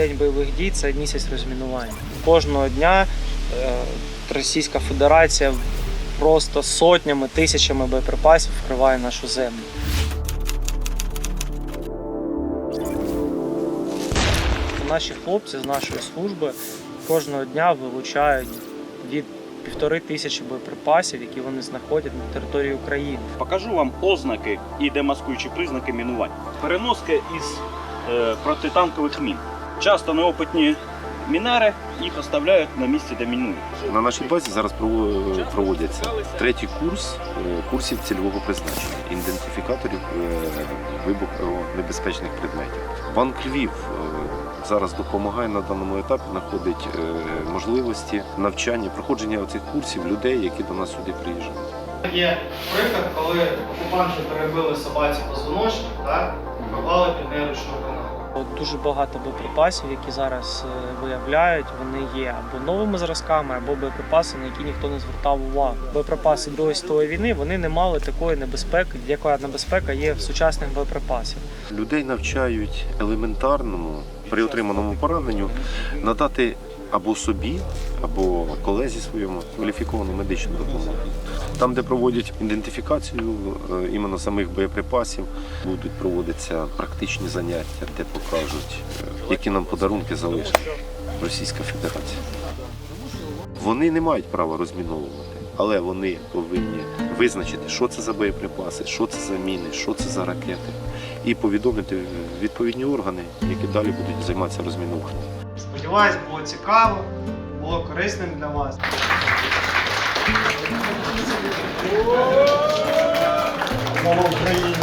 день бойових дій це місяць розмінування. Кожного дня е, Російська Федерація просто сотнями, тисячами боєприпасів вкриває нашу землю. Наші хлопці з нашої служби кожного дня вилучають від півтори тисячі боєприпасів, які вони знаходять на території України. Покажу вам ознаки і демаскуючі признаки мінувань. Переноски із е, протитанкових мін. Часто неопитні мінери їх оставляють на місці, де мінують. На нашій базі зараз проводяться третій курс е, курсів цільового призначення, ідентифікаторів е, вибухонебезпечних предметів. Банк Львів е, зараз допомагає на даному етапі, знаходить можливості навчання, проходження цих курсів людей, які до нас сюди приїжджають. Є приклад, коли окупанти перебили собаці позвоночник, так попали під неї ручну каналу. Дуже багато боєприпасів, які зараз е, виявляють, вони є або новими зразками, або боєприпаси, на які ніхто не звертав увагу. Боєприпаси Другої світової війни вони не мали такої небезпеки, яка небезпека є в сучасних боєприпасах. Людей навчають елементарному при отриманому пораненню надати або собі, або колезі своєму кваліфіковану медичну допомогу. Там, де проводять ідентифікацію е, іменно самих боєприпасів, будуть проводитися практичні заняття, де покажуть, е, які нам подарунки залишить Російська Федерація. Вони не мають права розміновувати, але вони повинні визначити, що це за боєприпаси, що це за міни, що це за ракети, і повідомити відповідні органи, які далі будуть займатися розмінуванням. Сподіваюсь, було цікаво, було корисним для вас. Слава Україні!